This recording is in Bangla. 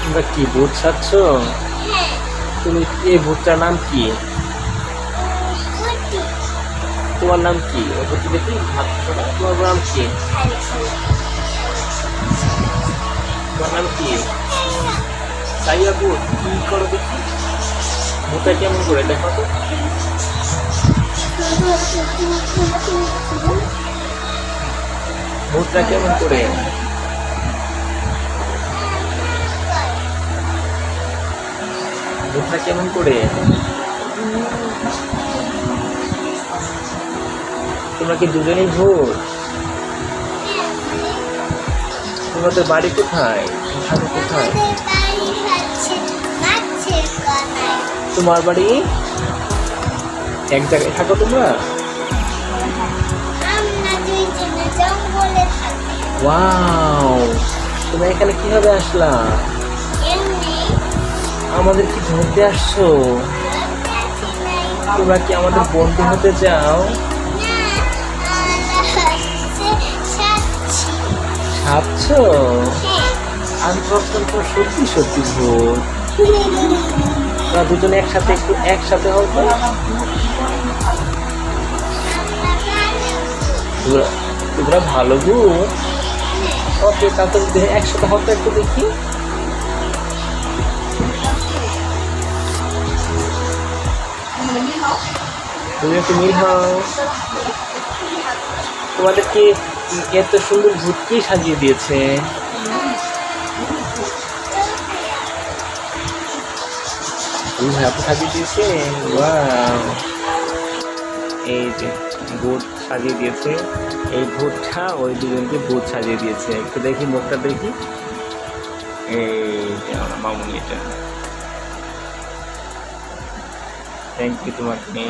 তোমরা কি ভূত সাচ্ছ তুমি এই ভূতটার নাম কি? তোমার নাম কি? দেখি তোমার নাম কি? তোমার নাম কি? সাইয়া ভূত। কি করো দেখি? ভূতটা কেমন করে? দেখো তো। ভূতটা কেমন করে? ভূতটা কেমন করে? তোমরা কি দুজনেই ভূত তোমাদের বাড়ি কোথায়? কোথায়? তোমার বাড়ি? এক জায়গায় থাকো তোমরা? ওয়াও তোমরা এখানে কীভাবে আসলা? আমাদের কি ধরতে আসছো? তোমরা কি আমাদের বন্ধু হতে চাও? ভাবছ? আমি ভাবতাম তো সত্যি সত্যি ভূত? তোমরা দুজনে একসাথে একটু একসাথে হও তো। তোমরা- তোমরা ভালো ভূত? তাহলে দেখে একসাথে হও একটু দেখি। তুমি একটু মিল হও তোমাদেরকে এত সুন্দর ভূত সাজিয়ে দিয়েছে? তুমি আপু সাজিয়ে দিয়েছে? Wow! এই ভোট সাজিয়ে দিয়েছে। এই ভূতটা ওই দুজনকে ভোট সাজিয়ে দিয়েছে। একটু দেখি মুখটা দেখি। মামুনি এটা। থ্যাংক ইউ তোমাকে।